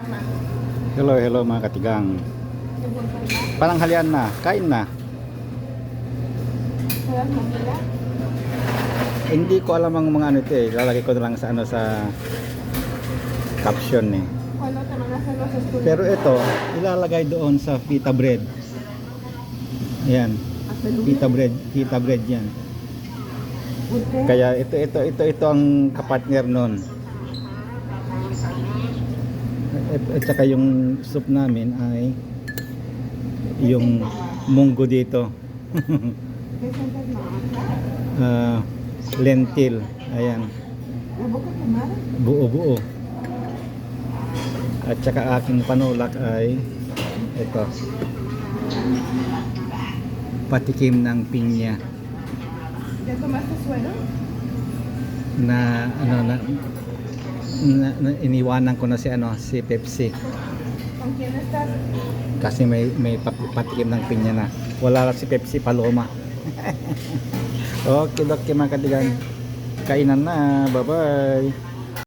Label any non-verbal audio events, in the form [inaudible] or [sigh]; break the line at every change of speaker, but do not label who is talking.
Hello, hello mga katigang. Pananghalian na, kain na. Hindi ko alam ang mga ano ito eh. Lalagay ko na lang sa ano sa caption eh. Pero ito, ilalagay doon sa pita bread. Ayan, pita bread, pita bread yan. Kaya ito ito ito ito ang kapartner noon. At, at saka yung soup namin ay yung munggo dito. [laughs] Ah, lentil. Ayan, buo-buo. At saka aking panulak ay ito. Patikim ng pinya na ano na, na, na iniwanan ko na si ano si Pepsi. Kasi may may pat- patikim ng pinya na. Wala lang si Pepsi Paloma. [laughs] Okay okay mga katigan. Kainan na. Bye bye